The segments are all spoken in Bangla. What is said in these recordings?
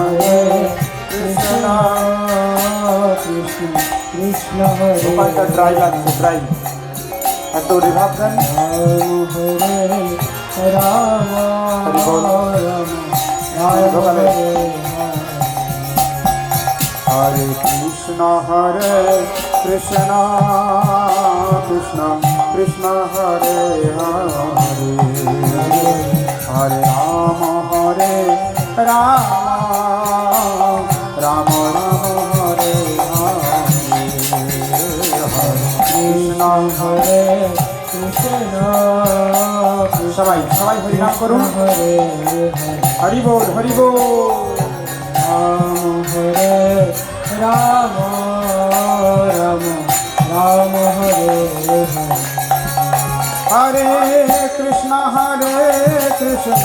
হরে কৃষ্ণ কৃষ্ণ কৃষ্ণ হরে গোপালটা ড্রাই লাগছে ড্রাই একটু রিভাব দেন হরে রাম রাম। হরে কৃষ্ণ হরে কৃষ্ণ কৃষ্ণ কৃষ্ণ হরে হরে। হরে রাম হরে রাম রাম রাম হরে হরে হরে কৃষ্ণ হরে কৃষ্ণ সবাই সবাই হরিনাম করুন হরে হরে হরি বল হরি বল রাম হরে রাম রাম রাম হরে হরে হরে কৃষ্ণ হরে Krishna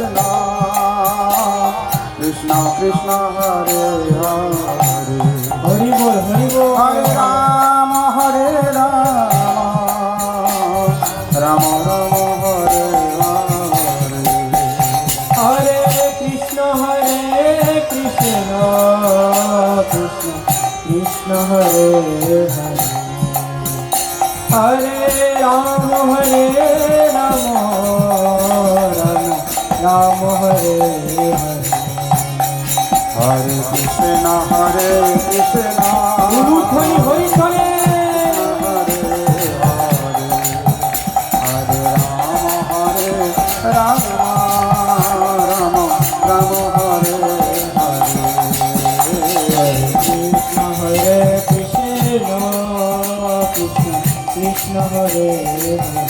Krishna Krishna Krishna Hare Hare Hari Bol Hari Bol Hare Rama Hare Rama Rama Hare Hare Hare Krishna Hare Krishna Krishna Krishna Hare Hare Hare Rama Hare Rama Ram Hare Hare. হরে কৃষ্ণ হরে কৃষ্ণ। গুরু হরি হরি হরে হরে। হরে হরে।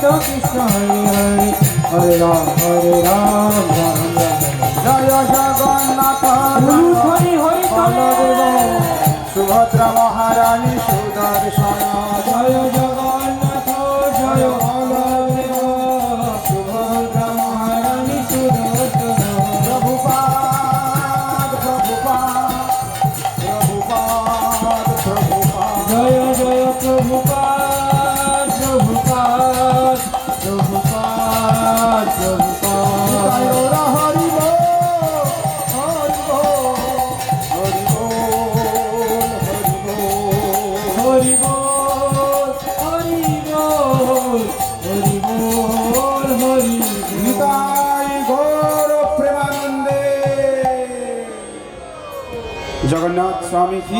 কৃষ্ণ কৃষ্ণ হরে হরে হরে রাম হরে রাম রাম জয় জগন্নাথ হরি হরি বলদেব সুভদ্রা মহারানী সুদর্শন জয় জগন্নাথ জয় বলদেব সুভদ্রা মহারানী সুদর্শন প্রভুপাদ প্রভুপাদ প্রভুপাদ প্রভুপাদ জয় জয় প্রভুপাদ sua mentira.